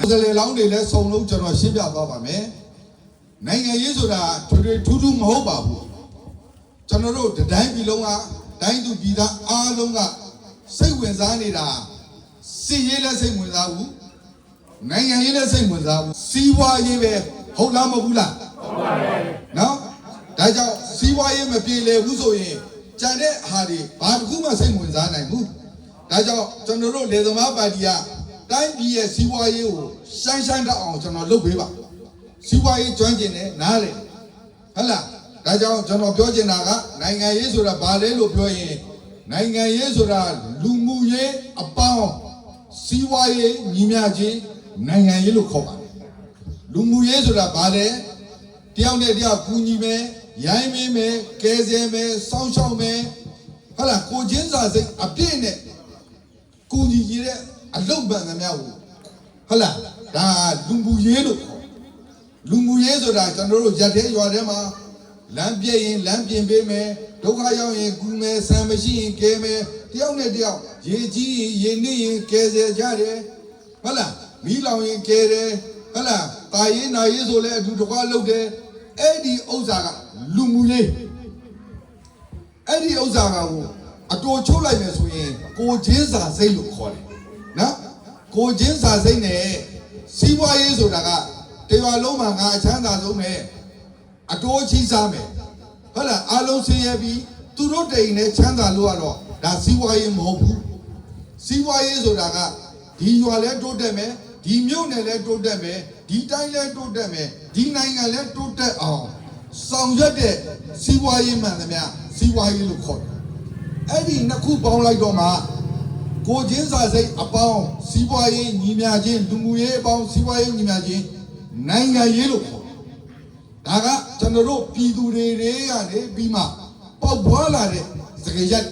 ယ်စားလှယ်လောင်းတွေလည်းစုံလုံးကျွန်တော်ရှင်းပြသွားပါမယ်နိုင်ငံရေးဆိုတာထွေထွေထူးထူးမဟုတ်ပါဘူးကျွန်တော်တို့တတိုင်းပြည်လုံးကတိုင်းသူပြည်သားအားလုံးကစိတ်ဝင်စားနေတာစစ်ရေးလည်းစိတ်ဝင်စားဘူးနိုင်ငံရေးလည်းစိတ်ဝင်စားဘူးစီးပွားရေးပဲဟုတ်လားမဟုတ်ဘူးလားဟုတ်ပါရဲ့နော်ဒါကြောင့်စီးပွားရေးမပြေလည်ဘူးဆိုရင်ကြံတဲ့ဟာတွေဘာတစ်ခုမှစိတ်ဝင်စားနိုင်ဘူးဒါကြောင့်ကျွန်တော်တို့လေသမားပါတီက တိုင်းပြည်ရဲ့စီးပွားရေးကိုရှမ်းရှမ်းတတ်အောင်ကျွန်တော်လုပ်ပေးပါစီးပွားရေးကျွမ်းကျင်တယ်နားလေဟုတ်လားဒါကြောင့်ကျွန်တော်ပြောချင်တာကနိုင်ငံရေးဆိုတာဘာလဲလို့ပြောရင်နိုင်ငံရေးဆိုတာလူမှုရေးအပေါင်းစီးပွားရေးညီမျှခြင်းနိုင်ငံရေးလို့ခေါ်ပါတယ်လူမှုရေးဆိုတာဘာလဲတယောက်နဲ့တယောက်ကူညီမယ်ရိုင်းမင်းမယ်ကဲဆယ်မယ်စောင့်ရှောက်မယ်ဟုတ်လားကိုချင်းစာစိတ်အပြည့်နဲ့ကိုကြီးကြီးတဲ့ အလုတ်ပန်သမျှကိုဟုတ်လားဒါလူမှုရေးလို့ခေါ်လူမှုရေးဆိုတာကျွန်တော်တို့ရက်သေးရွာထဲမှာလမ်းပြည့်ရင်လမ်းပြင်ပေးမယ်ဒုက္ခရောက်ရင်ကူမယ်ဆံမရှိရင်ကဲမယ်တယောက်နဲ့တယောက်ရေကြီးရင်ရေနစ်ရင်ကဲစေကြတယ်ဟုတ်လားမီးလောင်ရင်ကဲတယ်ဟုတ်လားတာရင်နာရေးဆိုလဲအတူတကွာလုပ်တယ်အဲ့ဒီဥစ္စာကလူမှုရေးအဲ့ဒီဥစ္စာကကိုအတူချုပ်လိုက်မယ်ဆိုရင်ကိုချင်းစာစိတ်လို့ခေါ်တယ် နော်ကိုချင်းစာစိတ်နဲ့စီးပွားရေးဆိုတာကတရွာလုံးမှာငါအချမ်းသာဆုံးပဲအတူချီးစားမယ်ဟုတ်လားအားလုံးဆင်းရဲပြီးသူတို့တိမ်နဲ့ချမ်းသာလို့ရတော့ဒါစီးပွားရေးမဟုတ်ဘူးစီးပွားရေးဆိုတာကဒီရွာလဲတိုးတက်မယ်ဒီမြို့နယ်လဲတိုးတက်မယ်ဒီတိုင်းလဲတိုးတက်မယ်ဒီနိုင်ငံလဲတိုးတက်အောင်ဆောင်ရွက်တဲ့စီးပွားရေးမှန်သမျှစီးပွားရေးလို့ခေါ်တယ်အဲ့ဒီနှစ်ခုပေါင်းလိုက်တော့မှ ကိုချင်းစာစိတ်အပေါင်းစီးပွားရေးညီမျှခြင်းလူမှုရေးအပေါင်းစီးပွားရေးညီမျှခြင်းနိုင်ငံရေးလို့ခေါ်တယ်ဒါကကျွန်တော်တို့ပြည်သူတွေတွေကနေပြီးမှပေါက်ပွားလာတဲ့စကားရက်